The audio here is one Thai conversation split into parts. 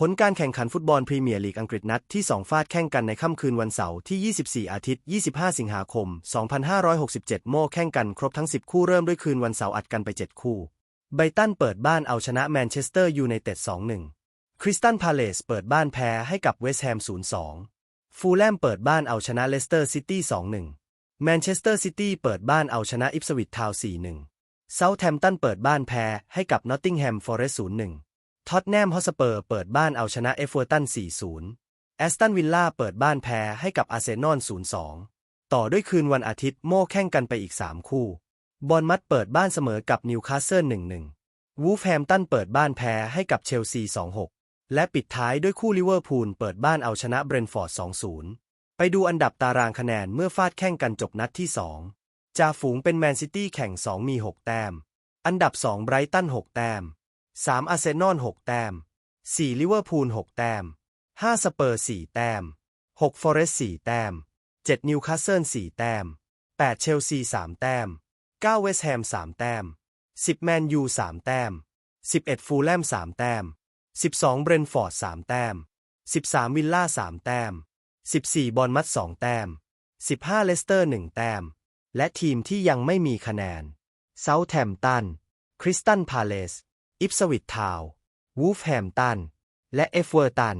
ผลการแข่งขันฟุตบอลพรีเมียร์ลีกอังกฤษนัดที่ 2 ฟาดแข่งกันในค่ำคืนวันเสาร์ที่ 24 อาทิตย์ 25 สิงหาคม 2567 โม่แข่งกันครบทั้ง 10 คู่เริ่มด้วยคืนวันเสาร์อัดกันไป 7 คู่ ไบตันเปิดบ้านเอาชนะแมนเชสเตอร์ยูไนเต็ด 2-1 คริสตันพาเลสเปิดบ้านแพ้ให้กับเวสต์แฮม 0-2 ฟูลแลมเปิดบ้านเอาชนะเลสเตอร์ซิตี้ 2-1 แมนเชสเตอร์ซิตี้เปิดบ้านเอาชนะอิปสวิตทาวน์ 4-1 เซาท์แฮมป์ตันเปิดบ้านแพ้ให้กับนอตติงแฮมฟอเรสต์ 0-1 ท็อตแนมฮอสเปอร์เปิดบ้านเอาชนะเอฟเวอร์ตัน 4-0 แอสตันวิลล่าเปิดบ้านแพ้ให้กับอาร์เซนอล 0-2 ต่อด้วยคืนวันอาทิตย์โม่แข่งกันไปอีก 3 คู่ บอลมัดเปิดบ้านเสมอกับนิวคาสเซิล 1-1 วูฟแฮมตันเปิดบ้านแพ้ให้กับเชลซี 2-6 และปิดท้ายด้วยคู่ลิเวอร์พูลเปิดบ้านเอาชนะเบรนฟอร์ด 2-0 ไปดูอันดับตารางคะแนนเมื่อฟาดแข่งกันจบนัดที่ 2จ่าฝูงเป็นแมนซิตี้แข่ง 2 มี 6 แต้ม อันดับ 2 ไบรตัน 6 แต้ม สามอาร์เซนอลหกแต้มสี่ลิเวอร์พูลหกแต้มห้าสเปอร์สี่แต้มหกฟอเรสต์สี่แต้มเจ็ดนิวคาสเซิลสี่แต้มแปดเชลซีสามแต้มเก้าเวสต์แฮมสามแต้มสิบแมนยูสามแต้มสิบเอ็ดฟูลแลมสามแต้มสิบสองเบรนฟอร์ดสามแต้มสิบสามวิลล่าสามแต้มสิบสี่บอลมัดสองแต้มสิบห้าเลสเตอร์หนึ่งแต้ม และทีมที่ยังไม่มีคะแนนเซาท์แฮมป์ตัน คริสตันพาเลส อิปสวิตทาววูฟแฮมตัน และเอฟเวอร์ตัน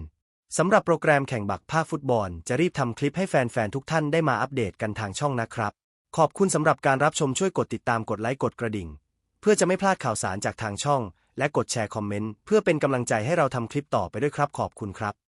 สำหรับโปรแกรมแข่งบักภาคฟุตบอล จะรีบทำคลิปให้แฟน ๆ ทุกท่านได้มาอัปเดตกันทางช่องนะครับ ขอบคุณสำหรับการรับชมช่วยกดติดตามกดไลค์กดกระดิ่ง เพื่อจะไม่พลาดข่าวสารจากทางช่อง และกดแชร์คอมเมนต์เพื่อเป็นกำลังใจให้เราทำคลิปต่อไปด้วยครับขอบคุณครับ